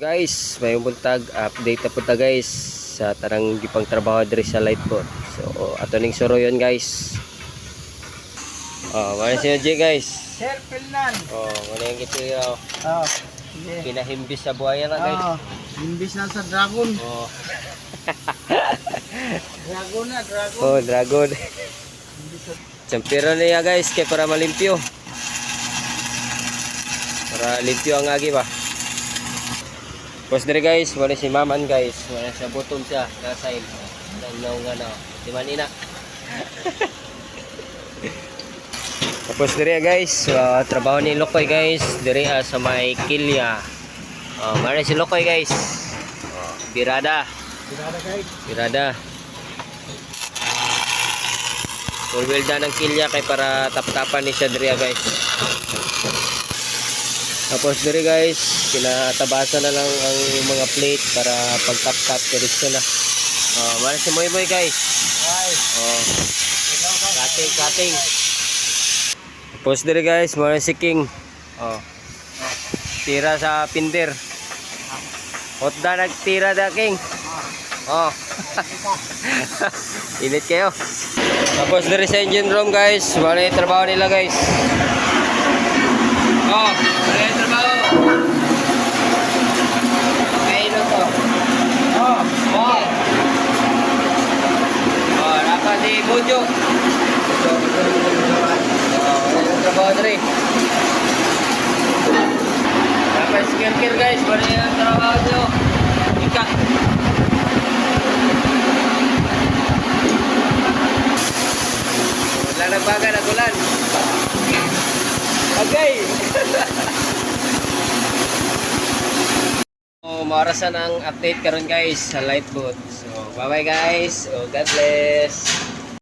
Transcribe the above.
Guys, may buntag update na punta guys sa tarang gipang trabaho diri sa Lightboat. So, ato ning suro yon guys. Oh, mana si J guys. Sir Pilnan. Oh, mana yung kitira. Oh. Sige. Kinahimbis sa buhaya na guys. Oh. Imbis na sa dragon. Oh, Dragon na, dragon. oh dragon. Champiro niya guys kay para malimpyo. Para limpyo ang agi ba. Tapos diri guys, wala si Maman guys. Wala sa bottom siya, nasa il. Nangnaw nga na. Di man ina. Tapos diri guys, uh, trabaho ni Lokoy guys. Diri ah, sa may Kilya. Oh, mara si Lokoy guys. Birada. Tirada guys. Birada. Full wheel ng kilya kay para tap-tapan ni siya diri ah, guys. Tapos diri guys, kinatabasan na lang ang mga plate para pag tap-tap diretso na. Oh, mara si Moy Moy guys. Oh, cutting, cutting. Tapos diri guys, mara si King. Oh. Tira sa pinder. Hotda nagtira da King. Oh. Init kayo. Tapos diri sa engine room guys, yung trabaho nila guys. Oh, wala yung trabaho. Okay, no to. Oh, oh. Oh, Oh, yung trabaho diri. Naka si Kirkir guys, wala yung trabaho dito. Ika. Wala nang baga na tulan. Okay. so, marasan ang update karon guys sa Lightboat. So, bye-bye guys. So, God bless.